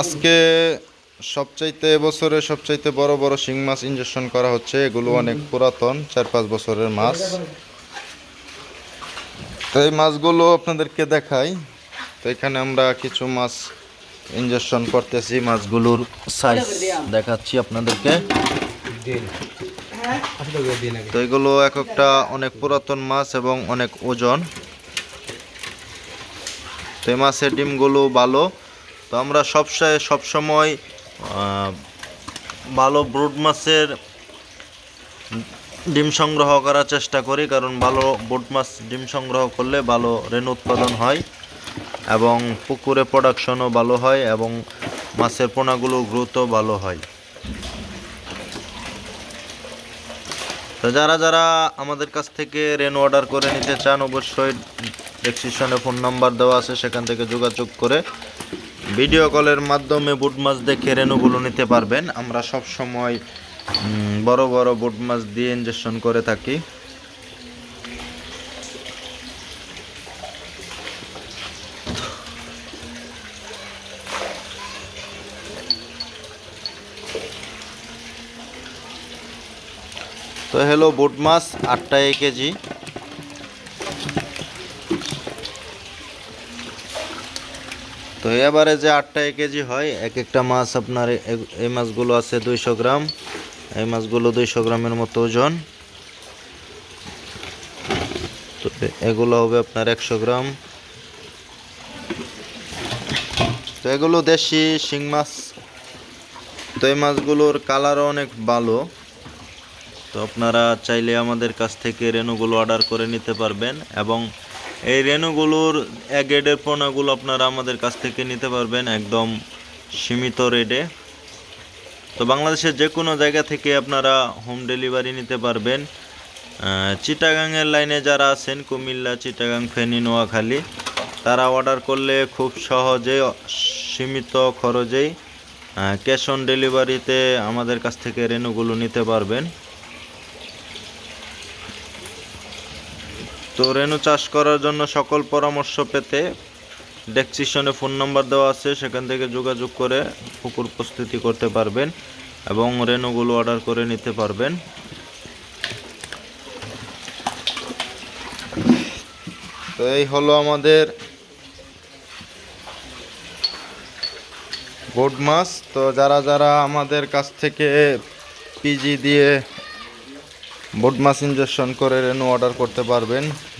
আজকে সবচাইতে এবছরে সবচাইতে বড় বড় শিং মাছ ইনজেকশন করা হচ্ছে। এগুলো অনেক পুরাতন চার পাঁচ বছরের মাছ। তো এই মাছগুলো আপনাদেরকে দেখাই। তো এখানে আমরা কিছু মাছ ইনজেকশন করতেছি মাছগুলোর সাইজ দেখাচ্ছি আপনাদেরকে। তো এগুলো এক একটা অনেক পুরাতন মাছ এবং অনেক ওজন। তো এই মাছের ডিমগুলো ভালো। তো আমরা সবসময় সবসময় ভালো ব্রুড মাছের ডিম সংগ্রহ করার চেষ্টা করি, কারণ ভালো ব্রুড মাছ ডিম সংগ্রহ করলে ভালো রেণু উৎপাদন হয় এবং পুকুরে প্রোডাকশনও ভালো হয় এবং মাছের পোনাগুলো গ্রোথও ভালো হয়। তো যারা যারা আমাদের কাছ থেকে রেন অর্ডার করে নিতে চান, অবশ্যই ডেসক্রিপশনে ফোন নাম্বার দেওয়া আছে, সেখান থেকে যোগাযোগ করে ভিডিও কলের মাধ্যমে বুট মাছ দেখে রেনুগুলো নিতে পারবেন। আমরা সব সময় বড় বড় বুট মাছ দিয়ে ইনজেকশন করে থাকি। তো হ্যালো বুট মাছ, আটটা এক কেজি। তো এবারে যে আটটা এক কেজি হয়, এক একটা মাছ আপনার এই মাছগুলো আছে দুইশো গ্রাম। এই মাছগুলো দুইশো গ্রামের মতো ওজন। তো এগুলো হবে আপনার একশো গ্রাম। তো এগুলো দেশি শিং মাছ। তো এই মাছগুলোর কালারও অনেক ভালো। তো আপনারা চাইলে আমাদের কাছ থেকে রেনুগুলো অর্ডার করে নিতে পারবেন এবং এই রেনুগুলোর এক গ্রেডের পোনাগুলো আপনারা আমাদের কাছ থেকে নিতে পারবেন একদম সীমিত রেটে। তো বাংলাদেশের যে কোনো জায়গা থেকে আপনারা হোম ডেলিভারি নিতে পারবেন। চিটাগাংয়ের লাইনে যারা আছেন, কুমিল্লা, চিটাগাং, ফেনী, নোয়াখালী, তারা অর্ডার করলে খুব সহজে, সীমিত খরচেই ক্যাশ অন ডেলিভারিতে আমাদের কাছ থেকে রেনুগুলো নিতে পারবেন। তো রেনু চাষ করার জন্য সকল পরামর্শ পেতে ডেসক্রিপশনে ফোন নাম্বার দেওয়া আছে, সেখান থেকে যোগাযোগ করে পুকুর প্রস্তুতি করতে পারবেন এবং রেনুগুলো অর্ডার করে নিতে পারবেন। তো এই হলো আমাদের বোট মাছ। তো যারা যারা আমাদের কাছ থেকে পিজি দিয়ে বোট মাছ ইনজেকশন করে রেনু অর্ডার করতে পারবেন